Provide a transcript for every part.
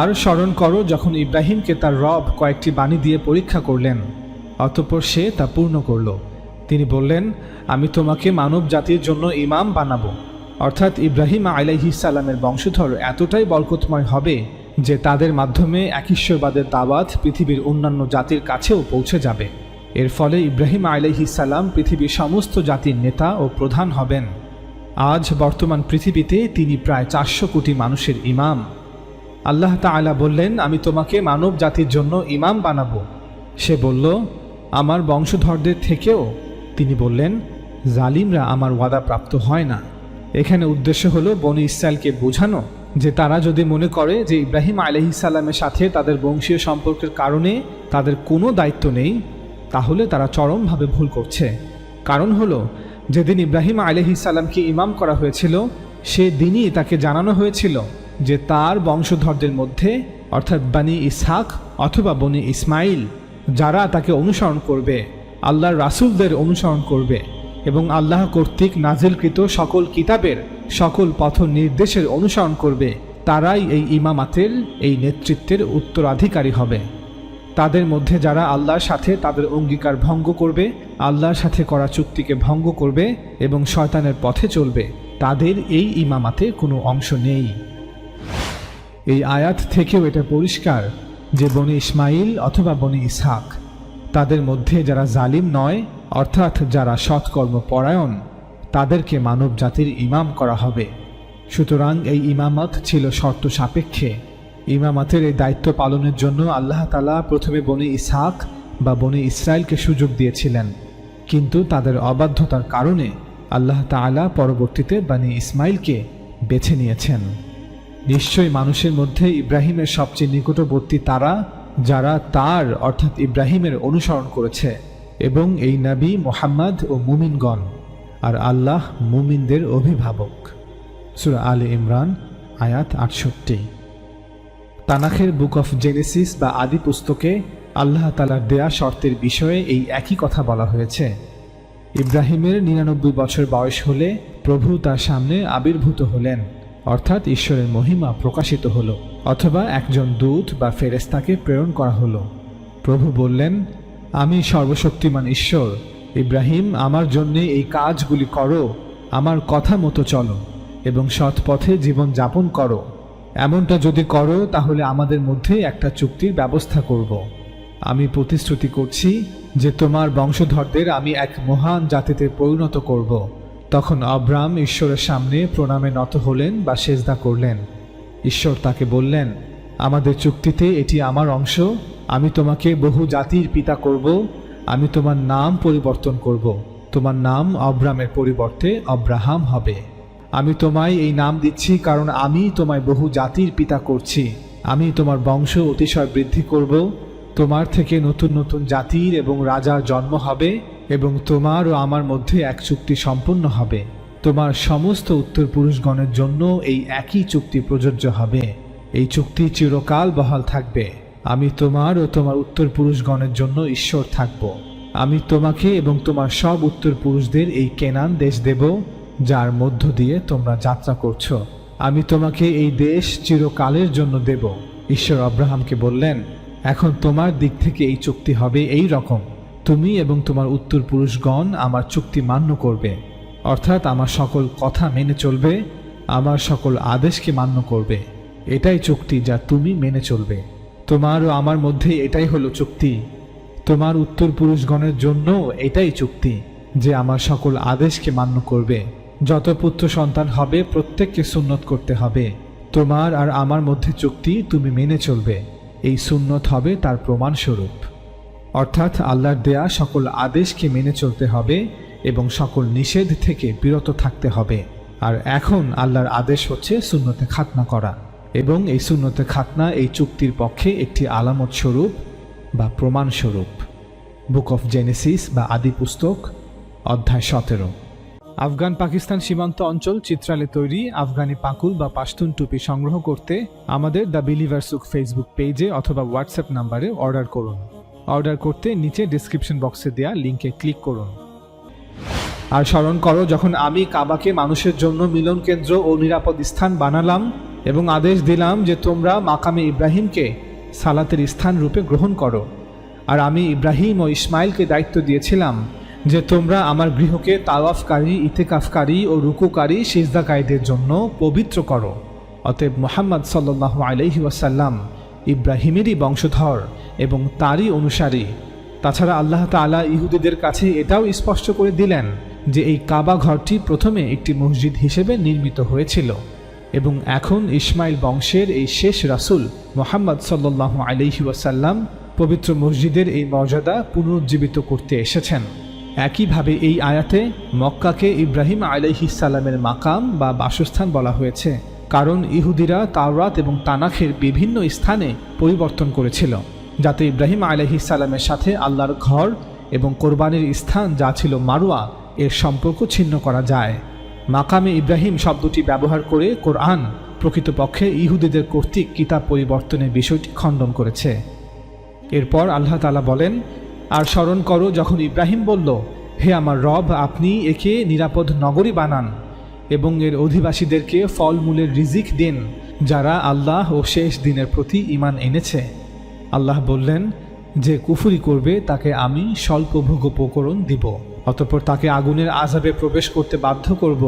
আর স্মরণ করো, যখন ইব্রাহিমকে তার রব কয়েকটি বাণী দিয়ে পরীক্ষা করলেন, অতঃপর সে তা পূর্ণ করল। তিনি বললেন, আমি তোমাকে মানব জাতির জন্য ইমাম বানাবো। অর্থাৎ ইব্রাহিম আলাইহিসাল্লামের বংশধর এতটাই বরকতময় হবে যে তাদের মাধ্যমে একঈশ্বরবাদের দাওয়াত পৃথিবীর অন্যান্য জাতির কাছেও পৌঁছে যাবে। এর ফলে ইব্রাহিম আলাইহিসাল্লাম পৃথিবীর সমস্ত জাতির নেতা ও প্রধান হবেন। আজ বর্তমান পৃথিবীতে তিনি প্রায় চারশো কোটি মানুষের ইমাম। আল্লাহ তাআলা বললেন, আমি তোমাকে মানব জাতির জন্য ইমাম বানাবো। সে বলল, আমার বংশধরদের থেকেও। তিনি বললেন, জালিমরা আমার ওয়াদা প্রাপ্ত হয় না। এখানে উদ্দেশ্য হলো বনি ইসরায়েলকে বোঝানো যে তারা যদি মনে করে যে ইব্রাহিম আলহিসাল্লামের সাথে তাদের বংশীয় সম্পর্কের কারণে তাদের কোনো দায়িত্ব নেই, তাহলে তারা চরমভাবে ভুল করছে। কারণ হলো, যেদিন ইব্রাহিম আলহিসাল্লামকে ইমাম করা হয়েছিল সে দিনই তাকে জানানো হয়েছিল যে তার বংশধরদের মধ্যে, অর্থাৎ বানি ইসহাক অথবা বনি ইসমাইল, যারা তাকে অনুসরণ করবে, আল্লাহর রাসূলদের অনুসরণ করবে এবং আল্লাহ কর্তৃক নাজিলকৃত সকল কিতাবের সকল পথ নির্দেশের অনুসরণ করবে, তারাই এই ইমামাতের এই নেতৃত্বের উত্তরাধিকারী হবে। তাদের মধ্যে যারা আল্লাহর সাথে তাদের অঙ্গীকার ভঙ্গ করবে, আল্লাহর সাথে করা চুক্তিকে ভঙ্গ করবে এবং শয়তানের পথে চলবে, তাদের এই ইমামাতে কোনো অংশ নেই। এই আয়াত থেকেও এটা পরিষ্কার যে বনি ইসমাইল অথবা বনি ইসহাক, তাদের মধ্যে যারা জালিম নয়, অর্থাৎ যারা সৎকর্ম পরায়ণ, তাদেরকে মানব জাতির ইমাম করা হবে। সুতরাং এই ইমামত ছিল শর্ত সাপেক্ষে। ইমামাতের এই দায়িত্ব পালনের জন্য আল্লাহ তালা প্রথমে বনি ইসহাক বা বনি ইসরায়েলকে সুযোগ দিয়েছিলেন। কিন্তু তাদের অবাধ্যতার কারণে আল্লাহ তাআলা পরবর্তীতে বানি ইসমাইলকে বেছে নিয়েছেন। নিশ্চয়ই মানুষের মধ্যে ইব্রাহিমের সবচেয়ে নিকটবর্তী তারা, যারা তার, অর্থাৎ ইব্রাহিমের অনুসরণ করেছে, এবং এই নবী মোহাম্মদ ও মুমিনগণ, আর আল্লাহ মুমিনদের অভিভাবক। সুরা আলে ইমরান, আয়াত আটষট্টি। তানাখের বুক অফ জেনেসিস বা আদি পুস্তকে আল্লাহ তালার দেয়া শর্তের বিষয়ে এই একই কথা বলা হয়েছে। ইব্রাহিমের নিরানব্বই বছর বয়স হলে প্রভু তার সামনে আবির্ভূত হলেন। অর্থাৎ ঈশ্বরের মহিমা প্রকাশিত হলো, অথবা একজন দূত বা ফেরেস্তাকে প্রেরণ করা হলো। প্রভু বললেন, আমি সর্বশক্তিমান ঈশ্বর। ইব্রাহিম, আমার জন্যে এই কাজগুলি করো, আমার কথা মতো চলো, এবং সৎ পথে জীবন যাপন করো। এমনটা যদি করো, তাহলে আমাদের মধ্যে একটা চুক্তির ব্যবস্থা করব। আমি প্রতিশ্রুতি করছি যে তোমার বংশধরদের আমি এক মহান জাতিতে পরিণত করব। তখন অব্রাম ঈশ্বরের সামনে প্রণামে নত হলেন বা সেজদা করলেন। ঈশ্বর তাকে বললেন, আমাদের চুক্তিতে এটি আমার অংশ, আমি তোমাকে বহু জাতির পিতা করব, আমি তোমার নাম পরিবর্তন করব, তোমার নাম অব্রামের পরিবর্তে অব্রাহাম হবে। আমি তোমায় এই নাম দিচ্ছি কারণ আমি তোমায় বহু জাতির পিতা করছি, আমি তোমার বংশ অতিশয় বৃদ্ধি করব তোমার থেকে নতুন নতুন জাতির এবং রাজার জন্ম হবে এবং তোমার ও আমার মধ্যে এক চুক্তি সম্পন্ন হবে। তোমার সমস্ত উত্তর পুরুষগণের জন্য এই একই চুক্তি প্রযোজ্য হবে। এই চুক্তি চিরকাল বহাল থাকবে। আমি তোমার ও তোমার উত্তর পুরুষগণের জন্য ঈশ্বর থাকব। আমি তোমাকে এবং তোমার সব উত্তর পুরুষদের এই কেনান দেশ দেব, যার মধ্য দিয়ে তোমরা যাত্রা করছ। আমি তোমাকে এই দেশ চিরকালের জন্য দেব। ঈশ্বর আব্রাহামকে বললেন এখন তোমার দিক থেকে এই চুক্তি হবে এই রকম। তুমি এবং তোমার উত্তর পুরুষগণ আমার চুক্তি মান্য করবে। অর্থাৎ আমার সকল কথা মেনে চলবে, আমার সকল আদেশকে মান্য করবে। এটাই চুক্তি যা তুমি মেনে চলবে। তোমার ও আমার মধ্যে এটাই হলো চুক্তি। তোমার উত্তর পুরুষগণের জন্য এটাই চুক্তি যে আমার সকল আদেশকে মান্য করবে। যত পুত্র সন্তান হবে, প্রত্যেককে সুন্নত করতে হবে। তোমার আর আমার মধ্যে চুক্তি তুমি মেনে চলবে। এই সুন্নত হবে তার প্রমাণস্বরূপ। অর্থাৎ আল্লাহর দেয়া সকল আদেশকে মেনে চলতে হবে এবং সকল নিষেধ থেকে বিরত থাকতে হবে। আর এখন আল্লাহর আদেশ হচ্ছে সুন্নতে খাতনা করা এবং এই সুন্নতে খাতনা এই চুক্তির পক্ষে একটি আলামত স্বরূপ বা প্রমাণস্বরূপ। বুক অফ জেনেসিস বা আদি পুস্তক, অধ্যায় সতেরো। আফগান পাকিস্তান সীমান্ত অঞ্চল চিত্রালে তৈরি আফগানি পাকুল বা পাশতুন টুপি সংগ্রহ করতে আমাদের দ্য বিলিভার্সুক ফেসবুক পেজে অথবা হোয়াটসঅ্যাপ নাম্বারে অর্ডার করুন। অর্ডার করতে নিচে ডিসক্রিপশন বক্সে দেওয়া লিঙ্কে ক্লিক করুন। আর স্মরণ করো, যখন আমি কাবাকে মানুষের জন্য মিলন কেন্দ্র ও নিরাপদ স্থান বানালাম এবং আদেশ দিলাম যে তোমরা মাকামে ইব্রাহিমকে সালাতের স্থান রূপে গ্রহণ করো, আর আমি ইব্রাহিম ও ইসমাইলকে দায়িত্ব দিয়েছিলাম যে তোমরা আমার গৃহকে তাওয়াফকারী, ইতেকাফকারী ও রুকুকারী সিজদাকারীদের জন্য পবিত্র করো। অতএব মোহাম্মদ সাল্লাহ আলহি ওয়াসাল্লাম ইব্রাহিমেরই বংশধর এবং তারই অনুসারী। তাছাড়া আল্লাহ তাআলা ইহুদিদের কাছে এটাও স্পষ্ট করে দিলেন যে এই কাবা ঘরটি প্রথমে একটি মসজিদ হিসেবে নির্মিত হয়েছিল এবং এখন ইসমাইল বংশের এই শেষ রাসূল মোহাম্মদ সাল্লাহ আলহি ওয়াসাল্লাম পবিত্র মসজিদের এই মর্যাদা পুনরুজ্জীবিত করতে এসেছেন। একইভাবে এই আয়াতে মক্কাকে ইব্রাহিম আলাইহিসাল্লামের মাকাম বা বাসস্থান বলা হয়েছে, কারণ ইহুদিরা তাওরাত এবং তানাখের বিভিন্ন স্থানে পরিবর্তন করেছিল, যাতে ইব্রাহিম আলাইহিসাল্লামের সাথে আল্লাহর ঘর এবং কোরবানির স্থান যা ছিল মারুয়া এর সম্পর্ক ছিন্ন করা যায়। মাকামে ইব্রাহিম শব্দটি ব্যবহার করে কোরআন প্রকৃতপক্ষে ইহুদিদের কর্তৃক কিতাব পরিবর্তনের বিষয়টি খণ্ডন করেছে। এরপর আল্লাহ তালা বলেন আর স্মরণ করো, যখন ইব্রাহিম বলল, হে আমার রব, আপনি একে নিরাপদ নগরী বানান এবং এর অধিবাসীদেরকে ফলমূলের রিজিক দিন, যারা আল্লাহ ও শেষ দিনের প্রতি ইমান এনেছে। আল্লাহ বললেন, যে কুফুরি করবে, তাকে আমি স্বল্প ভোগোপকরণ দিব। অতঃপর তাকে আগুনের আজাবে প্রবেশ করতে বাধ্য করব,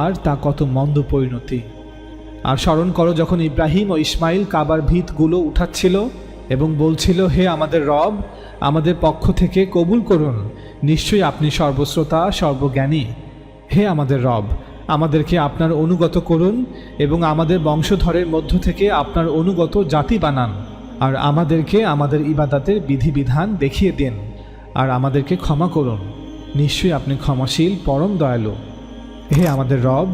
আর তা কত মন্দ পরিণতি। আর স্মরণ করো, যখন ইব্রাহিম ও ইসমাইল কাবার ভিতগুলো উঠাচ্ছিল এবং বলছিল, হে আমাদের রব, আমাদের পক্ষ থেকে কবুল করুন। নিশ্চয়ই আপনি সর্বশ্রোতা, সর্বজ্ঞানী। হে আমাদের রব, আমাদেরকে আপনার অনুগত করুন এবং আমাদের বংশধরের মধ্য থেকে আপনার অনুগত জাতি বানান। আর আমাদেরকে আমাদের ইবাদাতের বিধিবিধান দেখিয়ে দিন। আর আমাদেরকে ক্ষমা করুন। নিশ্চয়ই আপনি ক্ষমাশীল, পরম দয়ালু। হে আমাদের রব,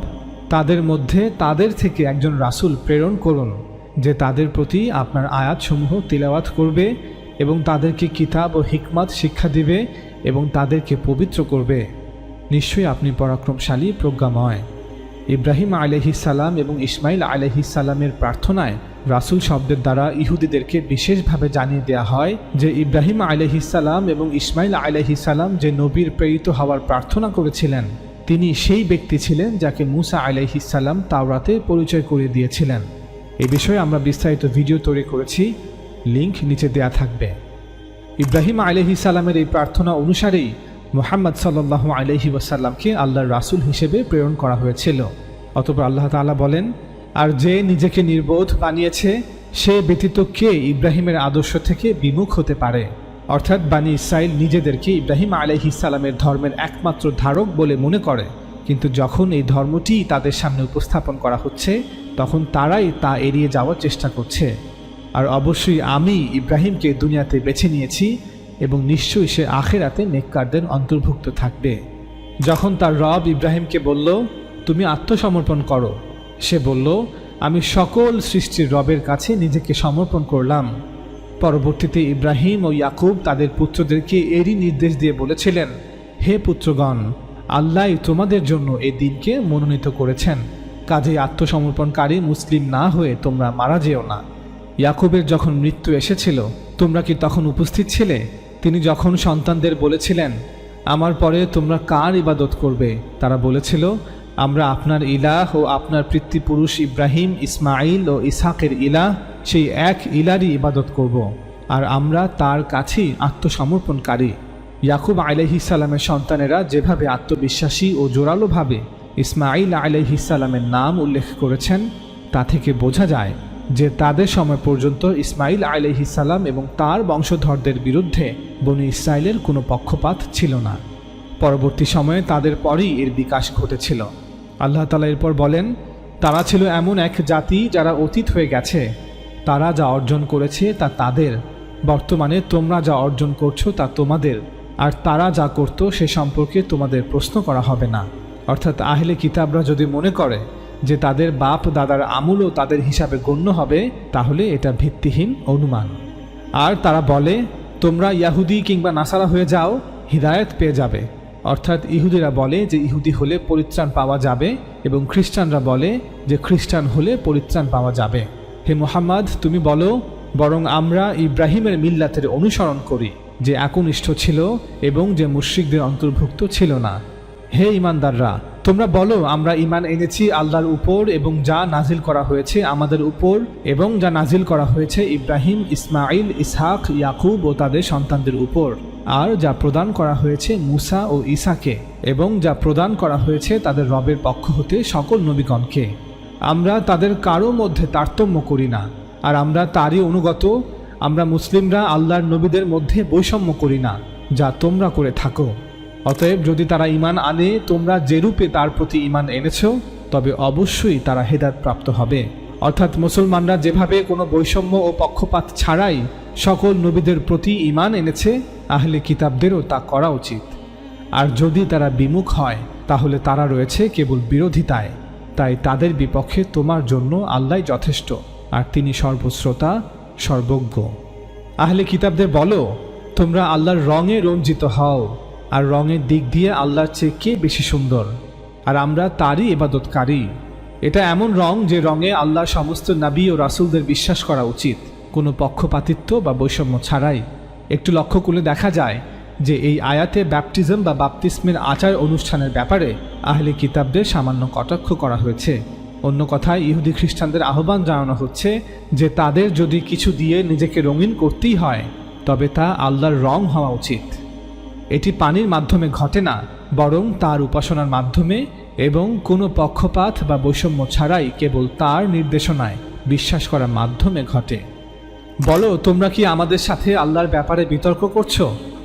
তাদের মধ্যে তাদের থেকে একজন রাসূল প্রেরণ করুন। যে তাদের প্রতি আপনার আয়াতসমূহ তিলাওয়াত করবে এবং তাদেরকে কিতাব ও হিকমাত শিক্ষা দিবে এবং তাদেরকে পবিত্র করবে। নিশ্চয়ই আপনি পরাক্রমশালী, প্রজ্ঞাময়। ইব্রাহিম আলহিসাল্লাম এবং ইসমাইল আলহিসাল্লামের প্রার্থনায় রাসূল শব্দের দ্বারা ইহুদিদেরকে বিশেষভাবে জানিয়ে দেওয়া হয় যে ইব্রাহিম আলহিসাল্লাম এবং ইসমাইল আলহিসাল্লাম যে নবীর প্রেরিত হওয়ার প্রার্থনা করেছিলেন, তিনি সেই ব্যক্তি ছিলেন যাকে মুসা আলহিসাল্লাম তাওরাতে পরিচয় করিয়ে দিয়েছিলেন। এ বিষয়ে আমরা বিস্তারিত ভিডিও তৈরি করেছি। লিংক নিচে দেয়া থাকবে। ইব্রাহিম আলহি সাল্লামের এই প্রার্থনা অনুসারেই মোহাম্মদ সাল্লাহ আলহি ওয়াসাল্লামকে আল্লাহর রাসুল হিসেবে প্রেরণ করা হয়েছিল। অতপর আল্লাহ তালা বলেন, আর যে নিজেকে নির্বোধ বানিয়েছে, সে ব্যতীত কে ইব্রাহিমের আদর্শ থেকে বিমুখ হতে পারে? অর্থাৎ বানি ইসরায়েল নিজেদেরকে ইব্রাহিম আলহি সালামের ধর্মের একমাত্র ধারক বলে মনে করে। কিন্তু যখন এই ধর্মটি তাদের সামনে উপস্থাপন করা হচ্ছে, তখন তারাই তা এড়িয়ে যাওয়ার চেষ্টা করছে। আর অবশ্যই আমি ইব্রাহিমকে দুনিয়াতে বেছে নিয়েছি এবং নিশ্চয়ই সে আখেরাতে নেককারদের অন্তর্ভুক্ত থাকবে। যখন তার রব ইব্রাহিমকে বলল, তুমি আত্মসমর্পণ করো, সে বলল, আমি সকল সৃষ্টির রবের কাছে নিজেকে সমর্পণ করলাম। পরবর্তীতে ইব্রাহিম ও ইয়াকুব তাদের পুত্রদেরকে এরই নির্দেশ দিয়ে বলেছিলেন, হে পুত্রগণ আল্লাহ তোমাদের জন্য এই দিনকে মনোনীত করেছেন। কাজে আত্মসমর্পণকারী মুসলিম না হয়ে তোমরা মারা যেও না। ইয়াকুবের যখন মৃত্যু এসেছিল, তোমরা কি তখন উপস্থিত ছিলে? তিনি যখন সন্তানদের বলেছিলেন, আমার পরে তোমরা কার ইবাদত করবে? তারা বলেছিল, আমরা আপনার ইলাহ ও আপনার পিতৃপুরুষ ইব্রাহিম ইসমাইল ও ইসাকের ইলাহ, সেই এক ইলারই ইবাদত করব। আর আমরা তার কাছেই আত্মসমর্পণকারী। ইয়াকুব আলহিসাল্লামের সন্তানেরা যেভাবে আত্মবিশ্বাসী ও জোরালোভাবে ইসমাইল আলহিসাল্লামের নাম উল্লেখ করেছেন, তা থেকে বোঝা যায় যে তাদের সময় পর্যন্ত ইসমাইল আলহিসাল্লাম এবং তার বংশধরদের বিরুদ্ধে বনি ইসরায়েলের কোনো পক্ষপাত ছিল না। পরবর্তী সময়ে তাদের পরই এর বিকাশ ঘটেছিল। আল্লাহ তালা এরপর বলেন, তারা ছিল এমন এক জাতি যারা অতীত হয়ে গেছে। তারা যা অর্জন করেছে তা তাদের। বর্তমানে তোমরা যা অর্জন করছ তা তোমাদের। আর তারা যা করত সে সম্পর্কে তোমাদের প্রশ্ন করা হবে না। অর্থাৎ আহলে কিতাবরা যদি মনে করে যে তাদের বাপ দাদার আমূলও তাদের হিসাবে গণ্য হবে, তাহলে এটা ভিত্তিহীন অনুমান। আর তারা বলে, তোমরা ইয়াহুদি কিংবা নাসারা হয়ে যাও, হিদায়ত পেয়ে যাবে। অর্থাৎ ইহুদিরা বলে যে ইহুদি হলে পরিত্রাণ পাওয়া যাবে এবং খ্রিস্টানরা বলে যে খ্রিস্টান হলে পরিত্রাণ পাওয়া যাবে। হে মোহাম্মদ, তুমি বলো, বরং আমরা ইব্রাহিমের মিল্লাতের অনুসরণ করি। যে একনিষ্ঠ ছিল এবং যে মুশ্রিকদের অন্তর্ভুক্ত ছিল না। হে ইমানদাররা তোমরা বলো, আমরা ইমান এনেছি আল্লাহর উপর এবং যা নাজিল করা হয়েছে আমাদের উপর এবং যা নাজিল করা হয়েছে ইব্রাহিম ইসমাইল ইসহাক, ইয়াকুব ও তাদের সন্তানদের উপর। আর যা প্রদান করা হয়েছে মুসা ও ইসাকে এবং যা প্রদান করা হয়েছে তাদের রবের পক্ষ হতে সকল নবীগণকে। আমরা তাদের কারও মধ্যে তারতম্য করি না, আর আমরা তারই অনুগত আমরা মুসলিমরা আল্লাহর নবীদের মধ্যে বৈষম্য করি না, যা তোমরা করে থাকো। অতএব যদি তারা ইমান আনে, তোমরা যেরূপে তার প্রতি ইমান এনেছ, তবে অবশ্যই তারা হেদায়ত প্রাপ্ত হবে। অর্থাৎ মুসলমানরা যেভাবে কোনো বৈষম্য ও পক্ষপাত ছাড়াই সকল নবীদের প্রতি ইমান এনেছে, আহলে কিতাবদেরও তা করা উচিত। আর যদি তারা বিমুখ হয়, তাহলে তারা রয়েছে কেবল বিরোধিতায়। তাই তাদের বিপক্ষে তোমার জন্য আল্লাহ যথেষ্ট, আর তিনি সর্বশ্রোতা সর্বজ্ঞ। আহলে কিতাবদের বলো, তোমরা আল্লাহর রঙে রঞ্জিত হও, আর রঙের দিক দিয়ে আল্লাহর চেয়ে কে বেশি সুন্দর? আর আমরা তারই এবাদতকারী এটা এমন রং যে রঙে আল্লাহর সমস্ত নাবী ও রাসূলদের বিশ্বাস করা উচিত। কোনো পক্ষপাতিত্ব বা বৈষম্য ছাড়াই। একটু লক্ষ্য করলে দেখা যায় যে এই আয়াতে ব্যাপটিজম বা বাপতিস্মের আচার অনুষ্ঠানের ব্যাপারে আহলে কিতাবদের সামান্য কটাক্ষ করা হয়েছে। অন্য কথায় ইহুদি খ্রিস্টানদের আহ্বান জানানো হচ্ছে যে তাদের যদি কিছু দিয়ে নিজেকে রঙিন করতেই হয়, তবে তা আল্লাহর রং হওয়া উচিত। এটি পানির মাধ্যমে ঘটে না, বরং তার উপাসনার মাধ্যমে এবং কোনো পক্ষপাত বা বৈষম্য ছাড়াই কেবল তার নির্দেশনায় বিশ্বাস করার মাধ্যমে ঘটে। বলো, তোমরা কি আমাদের সাথে আল্লাহর ব্যাপারে বিতর্ক করছ?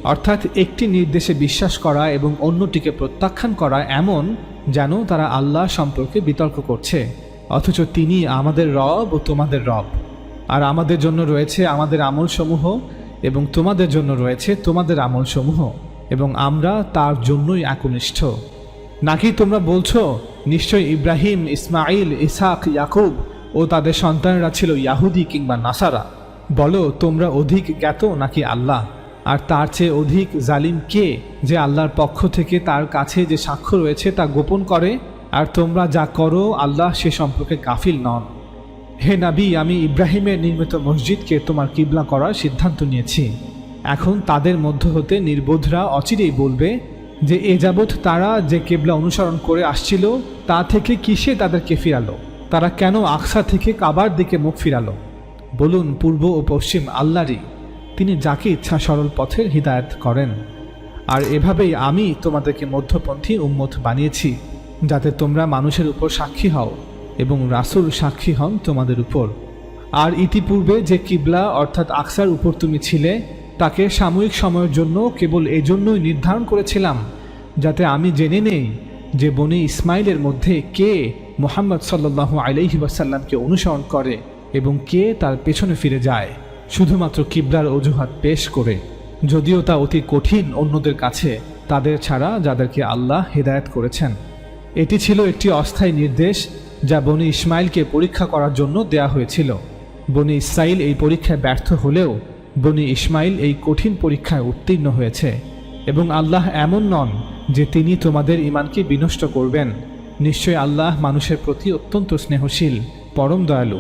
অর্থাৎ একটি নির্দেশে বিশ্বাস করা এবং অন্যটিকে প্রত্যাখ্যান করা এমন যেন তারা আল্লাহ সম্পর্কে বিতর্ক করছে। অথচ তিনি আমাদের রব ও তোমাদের রব। আর আমাদের জন্য রয়েছে আমাদের আমলসমূহ এবং তোমাদের জন্য রয়েছে তোমাদের আমলসমূহ এবং আমরা তার জন্যই একনিষ্ঠ। নাকি তোমরা বলছো, নিশ্চয় ইব্রাহিম ইসমাইল ইসাক ইয়াকুব ও তাদের সন্তানরা ছিল ইয়াহুদি কিংবা নাসারা? বলো, তোমরা অধিক জ্ঞাত নাকি আল্লাহ? আর তার চেয়ে অধিক জালিম কে যে আল্লাহর পক্ষ থেকে তার কাছে যে সাক্ষ্য রয়েছে তা গোপন করে? আর তোমরা যা করো, আল্লাহ সে সম্পর্কে গাফিল নন। হে নাবি, আমি ইব্রাহিমের নির্মিত মসজিদকে তোমার কিবলা করার সিদ্ধান্ত নিয়েছি। এখন তাদের মধ্য হতে নির্বোধরা অচিরেই বলবে যে, এ যাবৎ তারা যে কেবলা অনুসরণ করে আসছিল, তা থেকে কিসে তাদেরকে ফিরালো? তারা কেন আকসা থেকে কাবার দিকে মুখ ফিরালো? বলুন, পূর্ব ও পশ্চিম আল্লাহরই তিনি যাকে ইচ্ছা সরল পথের হিদায়ত করেন। আর এভাবেই আমি তোমাদেরকে মধ্যপন্থী উম্মত বানিয়েছি, যাতে তোমরা মানুষের উপর সাক্ষী হও এবং রাসূল সাক্ষী হন তোমাদের উপর। আর ইতিপূর্বে যে কিবলা অর্থাৎ আকসার উপর তুমি ছিলে, তাকে সাময়িক সময়ের জন্য কেবল এজন্যই নির্ধারণ করেছিলাম, যাতে আমি জেনে নেই যে বনি ইসমাইলের মধ্যে কে মোহাম্মদ সাল্লাহ আলাইহি ওয়াসাল্লামকে অনুসরণ করে এবং কে তার পেছনে ফিরে যায়। শুধুমাত্র কিবলার অজুহাত পেশ করে, যদিও তা অতি কঠিন অন্যদের কাছে, তাদের ছাড়া যাদেরকে আল্লাহ হেদায়েত করেছেন। এটি ছিল একটি অস্থায়ী নির্দেশ যা বনি ইসমাইলকে পরীক্ষা করার জন্য দেয়া হয়েছিল। বনি ইসরাইল এই পরীক্ষায় ব্যর্থ হলেও, বনি ইসমাইল এই কঠিন পরীক্ষায় উত্তীর্ণ হয়েছে এবং আল্লাহ এমন নন যে তিনি তোমাদের ইমানকে বিনষ্ট করবেন। নিশ্চয় আল্লাহ মানুষের প্রতি অত্যন্ত স্নেহশীল, পরম দয়ালু।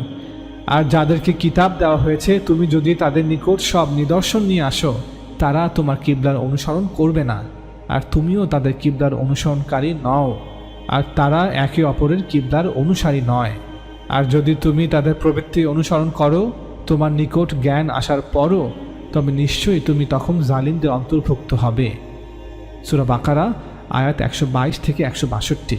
আর যাদেরকে কিতাব দেওয়া হয়েছে, তুমি যদি তাদের নিকট সব নিদর্শন নিয়ে আসো, তারা তোমার কিবলার অনুসরণ করবে না। আর তুমিও তাদের কিবলার অনুসরণকারী নও, আর তারা একে অপরের কিবলার অনুসারী নয়। আর যদি তুমি তাদের প্রবৃত্তি অনুসরণ করো, তোমার নিকট জ্ঞান আসার পরও, তবে নিশ্চয়ই তুমি তখন জালিমদের অন্তর্ভুক্ত হবে। সুরা বাকারা, আয়াত একশো বাইশ থেকে একশো বাষট্টি।